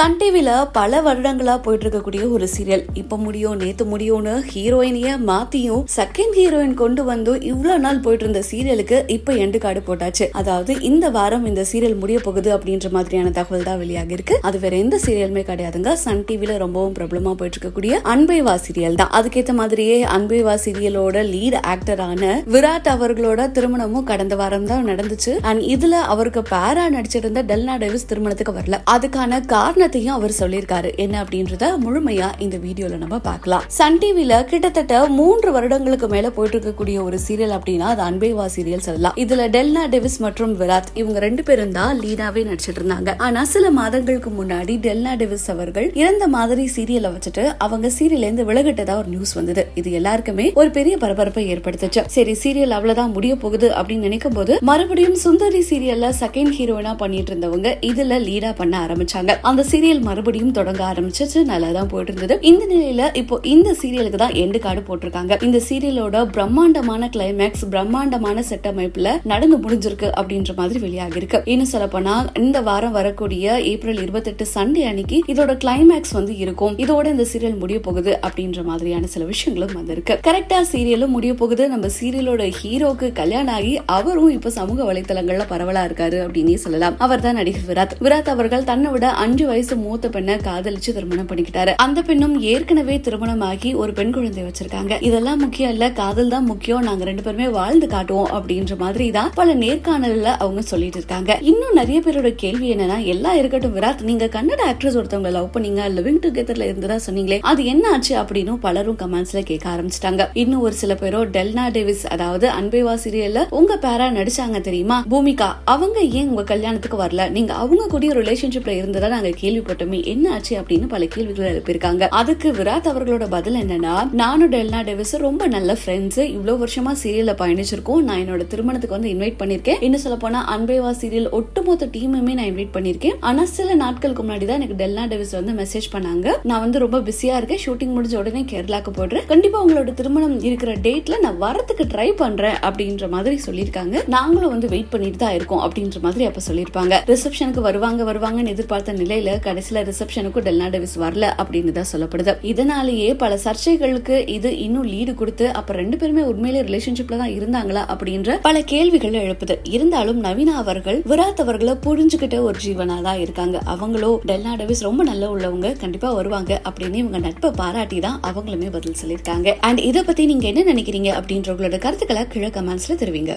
Sun டிவியில் பல வருடங்களா போயிட்டு இருக்கக்கூடிய ஒரு சீரியல். இப்ப முடியும் நேத்து முடியும்னு ஹீரோயினிய மாத்தியும் செகண்ட் ஹீரோயின் கொண்டு வந்து இவ்வளவு நாள் போயிட்டு இருந்த சீரியலுக்கு இப்ப எண்டு காடு போட்டாச்சு. அதாவது இந்த வாரம் இந்த சீரியல் முடிய போகுது அப்படின்ற மாதிரியான தகவல் தான் வெளியாக இருக்கு. அது வேற எந்த சீரியலுமே கிடையாதுங்க. சன் டிவில ரொம்பவும் பிரபலமா போயிட்டு இருக்கக்கூடிய அன்பைவா சீரியல் தான். அதுக்கேத்த மாதிரியே அன்பைவா சீரியலோட லீட் ஆக்டரான விராட் அவர்களோட திருமணமும் கடந்த வாரம் தான் நடந்துச்சு. அண்ட் இதுல அவருக்கு பேரா நடிச்சிருந்த டெல்னா டேவிஸ் திருமணத்துக்கு வரல. அதுக்கான காரணம் காரணத்தையும் அவர் சொல்லியிருக்காரு. என்ன அப்படின்றத முழுமையா இந்த வீடியோல நம்ம பார்க்கலாம். சன் டிவில கிட்டத்தட்ட மூன்று வருடங்களுக்கு மேல போயிட்டு இருக்கக்கூடிய ஒரு சீரியல் அப்படின்னா அது அன்பேவா சீரியல் சொல்லலாம். இதுல டெல்னா டெவிஸ் மற்றும் விராத் இவங்க ரெண்டு பேரும் தான் லீடாவே நடிச்சிட்டு இருந்தாங்க. ஆனா சில மாதங்களுக்கு முன்னாடி டெல்னா டெவிஸ் அவர்கள் இறந்த மாதிரி சீரியலை வச்சுட்டு அவங்க சீரியல்ல இருந்து விலகிட்டதா ஒரு நியூஸ் வந்தது. இது எல்லாருக்குமே ஒரு பெரிய பரபரப்பை ஏற்படுத்துச்சு. சரி சீரியல் அவ்வளவுதான் முடிய போகுது அப்படின்னு நினைக்கும் போது மறுபடியும் சுந்தரி சீரியல்ல செகண்ட் ஹீரோயினா பண்ணிட்டு இருந்தவங்க இதுல லீடா பண்ண ஆரம்பிச்சாங்க. அந்த சீரியல் மறுபடியும் தொடங்க ஆரம்பிச்சிச்சு. நல்லா தான் போயிட்டு இருந்தது இந்த நிலையில இப்போ இந்த சீரியலுக்கு தான் எண்டு கார்டு போட்டிருக்காங்க. இந்த சீரியலோட பிரம்மாண்டமான கிளைமேக்ஸ் பிரம்மாண்டமான செட்டமைப்புல நடந்து முடிஞ்சிருக்கு அப்படின்ற மாதிரி வெளியாகி இருக்கு இன்னும் சொல்ல போனா இந்த வாரம் வரக்கூடிய ஏப்ரல் இருபத்தெட்டு சண்டே அன்னைக்கு இதோட கிளைமேக்ஸ் வந்து இருக்கும். இதோட இந்த சீரியல் முடிய போகுது அப்படின்ற மாதிரியான சில விஷயங்களும் வந்திருக்கு. கரெக்டா சீரியலும் முடிய போகுது. நம்ம சீரியலோட ஹீரோக்கு கல்யாணம் ஆகி அவரும் இப்ப சமூக வலைத்தளங்கள்ல பரவலா இருக்காரு அப்படின்னே சொல்லலாம். அவர் தான் நடிகர் விராத் விராத் அவர்கள் தன்னை விட அஞ்சு வயசு மூத்த பெண்ணை காதலிச்சு திருமணம் பண்ணிக்கிட்டாரு. அந்த பெண்ணும் ஏற்கனவே திருமணமாகி ஒரு பெண் குழந்தை வச்சிருக்காங்க. இதெல்லாம் முக்கியம் இல்ல காதல் தான் முக்கியம். நாங்க ரெண்டு பேருமே வாழ்ந்து காட்டுவோம் அப்படின்ற மாதிரி தான் பல நேர்காணல்ல அவங்க சொல்லிட்டு இருக்காங்க. இன்னும் நிறைய பேரோட கேள்வி என்னன்னா எல்லாம் இருக்கட்டும் விராத் நீங்க கன்னட ஆக்ட்ரஸ் ஒருத்தவங்க லவ் பண்ணீங்க லிவிங் டுகெதர்ல இருந்ததா சொன்னீங்களே? அது என்ன ஆச்சு? அப்படின்னு பலரும் கமெண்ட்ஸ்ல கேட்க ஆரம்பிச்சிட்டாங்க. இன்னும் ஒரு சில பேரோ டெல்னா டேவிஸ் அதாவது அன்பேவா சீரியல்ல உங்க பேரா நடிச்சாங்க தெரியுமா? பூமிகா அவங்க ஏன் உங்க கல்யாணத்துக்கு வரல? நீங்க அவங்க கூட ரிலேஷன்ஷிப்ல இருந்ததா நாங்க கேள்விப்பட்டோமே என்ன ஆச்சு அப்படின்னு பல கேள்விகள் எழுப்பியிருக்காங்க. அதுக்கு விராத் அவர்களோட பதில் என்னன்னா நானும் டெல்னா டேவிஸ் ரொம்ப நல்ல ஃப்ரெண்ட்ஸ் இவ்வளவு வருஷமா சீரியல்ல பயணிச்சிருக்கோம். நான் என்னோட திருமணத்துக்கு வந்து இன்வைட் பண்ணிருக்கேன் இன்னும் சொல்ல போனா அன்பேவா சீரியல் ஒட்டுமொத்த டீமுமே நான் இன்வைட் பண்ணிருக்கேன் ஆனா சில நாட்களுக்கு முன்னாடி தான் எனக்கு டெல்னா டேவிஸ் வந்து மெசேஜ் பண்ணாங்க. நான் வந்து ரொம்ப பிஸியா இருக்கேன். ஷூட்டிங் முடிஞ்ச உடனே கேரளாக்கு போடுறேன். கண்டிப்பா உங்களோட திருமணம் இருக்கிற டேட்ல நான் வரத்துக்கு ட்ரை பண்றேன் அப்படின்ற மாதிரி சொல்லியிருக்காங்க. நாங்களும் வந்து வெயிட் பண்ணிட்டு தான் இருக்கோம் அப்படின்ற மாதிரி அப்ப சொல்லியிருப்பாங்க. ரிசப்ஷனுக்கு வருவாங்க வருவாங்கன்னு எதிர்பார்த்த நிலையில கடைசியில ரிசப்ஷனுக்கும் டெல்னா டேவிஸ் வரல அப்படின்னு தான் சொல்லப்படுது. இதனாலேயே பல சர்ச்சைகளுக்கு இது இன்னும் லீடு கொடுத்து அப்ப ரெண்டு பேருமே உண்மையிலே ரிலேஷன்ஷிப்ல தான் இருந்தாங்களா அப்படின்ற பல கேள்விகள் எழுப்புது. இருந்தாலும் நவீனா அவர்கள் விராத் அவர்களை புரிஞ்சுக்கிட்ட ஒரு ஜீவனா தான் இருக்காங்க. அவங்களோ டெல்னா டேவிஸ் ரொம்ப நல்ல உள்ளவங்க கண்டிப்பா வருவாங்க அப்படின்னு இவங்க நட்பை பாராட்டி தான் அவங்களுமே பதில் சொல்லியிருக்காங்க. அண்ட் இதை பத்தி நீங்க என்ன நினைக்கிறீங்க அப்படின்ற உங்களோட கருத்துக்களை கீழே கமெண்ட்ஸ்ல தெரிவிங்க.